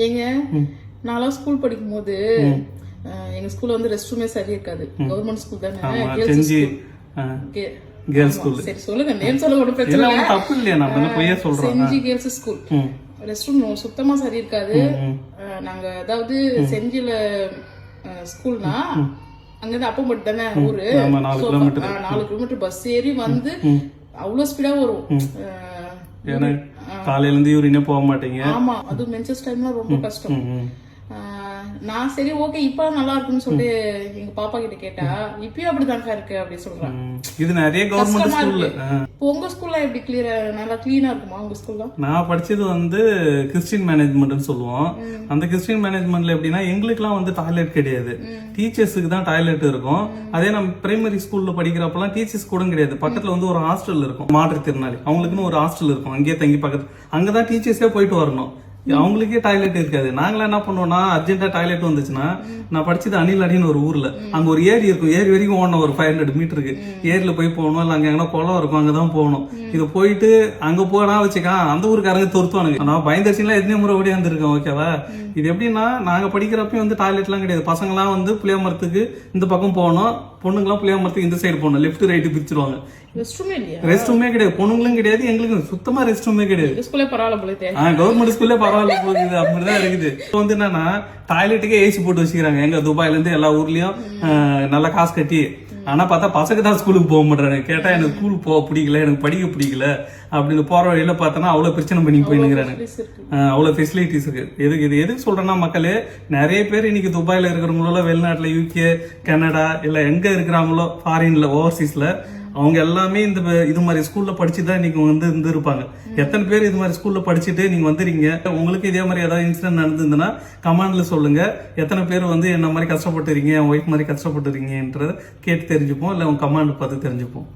ஏங்க நான்லாம் ஸ்கூல் படிக்கும் போது அஹ், எங்க ஸ்கூல்ல வந்து ரெஸ்ட் ரூமே சரி இருக்காது கவர்மெண்ட் ஸ்கூல் தானே? செஞ்சு. கேர்ள்ஸ் ஸ்கூல் சரி சொல்லுங்க நேம் சொல்ல கூட பிரச்சனை இல்ல. தப்பு இல்லையா நம்ம என்ன பொய்யா சொல்றோம்? Senji girls school. Rest room சுத்தமா சரி இருக்காது நாங்க அதாவது செஞ்சில ஸ்கூல்னா அங்கிருந்து அப்பம்பட்டு தானே ஊரு. நாலு கிலோமீட்டர். பஸ் ஏறி வந்து அவ்வளவு ஸ்பீடா வரும். காலையில இருந்து யூரினே போக மாட்டீங்க. ஆமா அது மென்சஸ் டைம்ல ரொம்ப கஷ்டம். நான் சரி ஓகே இப்ப நல்லா இருக்குன்னு சொல்லிட்டு எங்க பாப்பா கிட்ட கேட்டா இப்பயும் அப்படிதான்க்கா இருக்கு அப்படி சொல்றான். இது நிறைய கவர்மெண்ட் ஸ்கூல்ல உங்க ஸ்கூல்ல எப்படி கிளியரா நல்லா கிளீனா இருக்குமா உங்க ஸ்கூல்ல நான் படிச்சது வந்து கிறிஸ்டின் மேனேஜ்மெண்ட்னு சொல்லுவோம். அந்த கிறிஸ்டின் மேனேஜ்மெண்ட்ல எப்படின்னா எங்களுக்குலாம் வந்து டாய்லெட் கிடையாது. டீச்சர்ஸுக்கு தான் டாய்லெட் இருக்கும். அதே நம்ம பிரைமரி ஸ்கூல்ல படிக்கிறப்பலாம் டீச்சர்ஸ் கூட கிடையாது. பக்கத்துல வந்து ஒரு ஹாஸ்டல் இருக்கும். மாற்றுத்திறனாளி. அவங்களுக்குன்னு ஒரு ஹாஸ்டல் இருக்கும். அங்கேயே தங்கி பக்கத்து அங்கதான் டீச்சர்ஸே போயிட்டு வரணும். அவங்களுக்கே டாய்லெட் இருக்காது. நாங்களாம் என்ன பண்ணுவோம்னா அர்ஜென்ட்டா டாய்லெட் வந்துச்சுன்னா நான் படிச்சது அணிலாடின்னு ஒரு ஊர்ல. அங்க ஒரு ஏரி இருக்கும். ஏரி வரைக்கும் ஓடணும். ஒரு ஃபைவ் ஹண்ட்ரட் மீட்டருக்கு ஏரியில போய் போகணும். இல்ல அங்க எங்கன்னா குளம் இருக்கும். அங்கதான் போகணும். இது போயிட்டு அங்க போனா வச்சுக்கா அந்த ஊருக்காரங்க துரத்துவானுங்க. நான் பயந்தடிச்சுலாம் எத்தனை முறை ஓடி வந்திருக்கேன் ஓகேவா இது எப்படின்னா நாங்க படிக்கிறப்பயும் வந்து டாய்லெட்லாம் கிடையாது. பசங்களாம் வந்து புளிய மரத்துக்கு இந்த பக்கம் போகணும். பொண்ணுங்களாம் புளிய மரத்துக்கு இந்த சைடு போகணும். Left right பிரிச்சிருவாங்க. ரெஸ்ட் ரூமே கிடையாது. பொண்ணுங்களும் கிடையாது எங்களுக்கும் சுத்தமா ரெஸ்ட் ரூமே கிடையாது. ஸ்கூல்ல பரவாயில்ல ஆ கவர்மெண்ட் ஸ்கூல்லே பரவாயில்ல போகுது. அப்படிதான் இருக்குது. இப்போ வந்து என்னன்னா டாய்லெட்டுக்கே ஏசி போட்டு வச்சுக்கிறாங்க. எங்க துபாயில இருந்து எல்லா ஊர்லயும் நல்லா காசு கட்டி ஆனா பார்த்தா பசங்க தான் ஸ்கூலுக்கு போக மாட்டாங்க கேட்டா எனக்கு ஸ்கூல் போக பிடிக்கல எனக்கு படிக்க பிடிக்கல அப்படின்னு போற வழியில பார்த்தோன்னா அவ்வளவு பிரச்சனை பண்ணி போயினுங்கிறாங்க அவ்வளவு ஃபெசிலிட்டிஸ் இருக்கு. எதுக்கு இது எதுக்கு சொல்றேன்னா மக்களே நிறைய பேர் இன்னைக்கு துபாயில இருக்கிறவங்களோ வெளிநாட்டுல யூகே கனடா இல்ல எங்க இருக்கிறாங்களோ ஃபாரின்ல ஓவர்சீஸ்ல அவங்க எல்லாமே இந்த இது மாதிரி ஸ்கூல்ல படிச்சு தான் இன்னைக்கு வந்து இருந்து இருப்பாங்க எத்தனை பேர் இது மாதிரி ஸ்கூல்ல படிச்சுட்டு நீங்க வந்திருக்கீங்க உங்களுக்கு இதே மாதிரி ஏதாவது இன்சிடென்ட் நடந்ததுன்னா கமெண்ட்ல சொல்லுங்க. எத்தனை பேர் வந்து என்ன மாதிரி கஷ்டப்பட்டுறீங்க என் ஒய்ஃப் மாதிரி கஷ்டப்பட்டுறீங்கன்றத கேட்டு தெரிஞ்சுப்போம் இல்லை உங்க கமாண்ட் பார்த்து தெரிஞ்சுப்போம்.